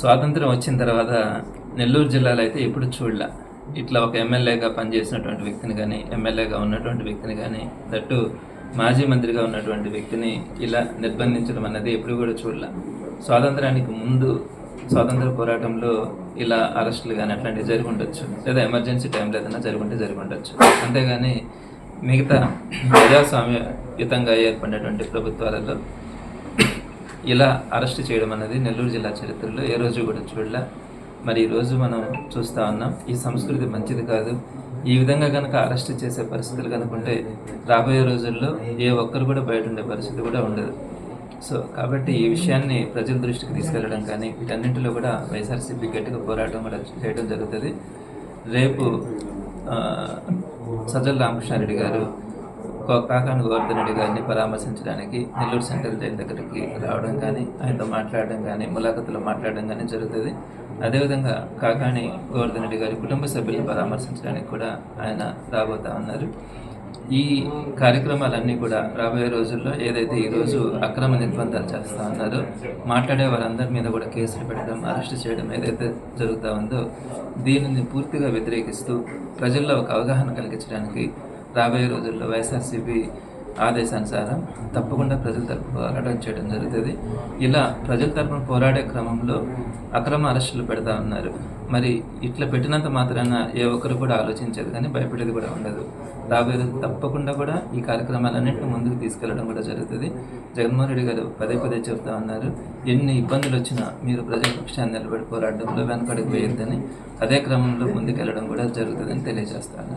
స్వాతంత్రం వచ్చిన తర్వాత నెల్లూరు జిల్లాలో అయితే ఎప్పుడు చూడలే. ఇట్లా ఒక ఎమ్మెల్యేగా పనిచేసినటువంటి వ్యక్తిని కానీ ఎమ్మెల్యేగా ఉన్నటువంటి వ్యక్తిని కానీ దట్టు మాజీ మంత్రిగా ఉన్నటువంటి వ్యక్తిని ఇలా నిర్బంధించడం అన్నది ఎప్పుడు కూడా చూడలే. స్వాతంత్రానికి ముందు స్వాతంత్ర పోరాటంలో ఇలా అరెస్టులు కానీ అట్లాంటివి జరుగుండొచ్చు. లేదా ఎమర్జెన్సీ టైంలో ఏదైనా జరుగుంటే జరుగుండొచ్చు. అంతేగాని మిగతా ప్రజాస్వామ్యయుతంగా ఏర్పడినటువంటి ప్రభుత్వాలలో ఇలా అరెస్ట్ చేయడం అనేది నెల్లూరు జిల్లా చరిత్రలో ఏ రోజు కూడా చూడలే. మరి ఈ రోజు మనం చూస్తా ఉన్నాం ఈ సంస్కృతి మంచిది కాదు. ఈ విధంగా కనుక అరెస్ట్ చేసే పరిస్థితులు కనుకుంటే రాబోయే రోజుల్లో ఏ ఒక్కరు కూడా బయట ఉండే పరిస్థితి కూడా ఉండదు. సో కాబట్టి ఈ విషయాన్ని ప్రజల దృష్టికి తీసుకెళ్ళడం కానీ వీటన్నింటిలో కూడా వైఎస్ఆర్సీపీ గట్టిగా పోరాటం కూడా చేయడం జరుగుతుంది. రేపు ఆ, సజ్జల రామకృష్ణారెడ్డి గారు కాకాని గోవర్ధనుడి గారిని పరామర్శించడానికి నెల్లూరు సెంట్రల్ జైలు దగ్గరికి రావడం కానీ ఆయనతో మాట్లాడడం కానీ ములాఖతులు మాట్లాడడం కానీ జరుగుతుంది. అదేవిధంగా కాకాని గోవర్ధనుడి గారి కుటుంబ సభ్యులను పరామర్శించడానికి కూడా ఆయన రాబోతా ఉన్నారు. ఈ కార్యక్రమాలన్నీ కూడా రాబోయే రోజుల్లో ఏదైతే ఈరోజు అక్రమ నిర్బంధాలు చేస్తూ ఉన్నారో మాట్లాడే వారందరి మీద కూడా కేసులు పెట్టడం అరెస్ట్ చేయడం ఏదైతే జరుగుతూ ఉందో దీనిని పూర్తిగా వ్యతిరేకిస్తూ ప్రజల్లో ఒక అవగాహన కలిగించడానికి రాబోయే రోజుల్లో వైఎస్ఆర్సీపీ ఆదేశానుసారం తప్పకుండా ప్రజల తరపు పోరాటం చేయడం జరుగుతుంది. ఇలా ప్రజల తరపున పోరాడే క్రమంలో అక్రమ అరెస్టులు పెడతా ఉన్నారు. మరి ఇట్లా పెట్టినంత మాత్రాన ఏ ఒక్కరు కూడా ఆలోచించేది కానీ భయపడేది కూడా ఉండదు. రాబోయే రోజు తప్పకుండా కూడా ఈ కార్యక్రమాలన్నింటినీ ముందుకు తీసుకెళ్ళడం కూడా జరుగుతుంది. జగన్మోహన్ రెడ్డి గారు పదే పదే చెప్తా ఉన్నారు ఎన్ని ఇబ్బందులు వచ్చినా మీరు ప్రజల పక్షాన్ని నిలబడి పోరాటంలో వెనకడికి వేయొద్దని అదే క్రమంలో ముందుకెళ్ళడం కూడా జరుగుతుందని తెలియజేస్తాను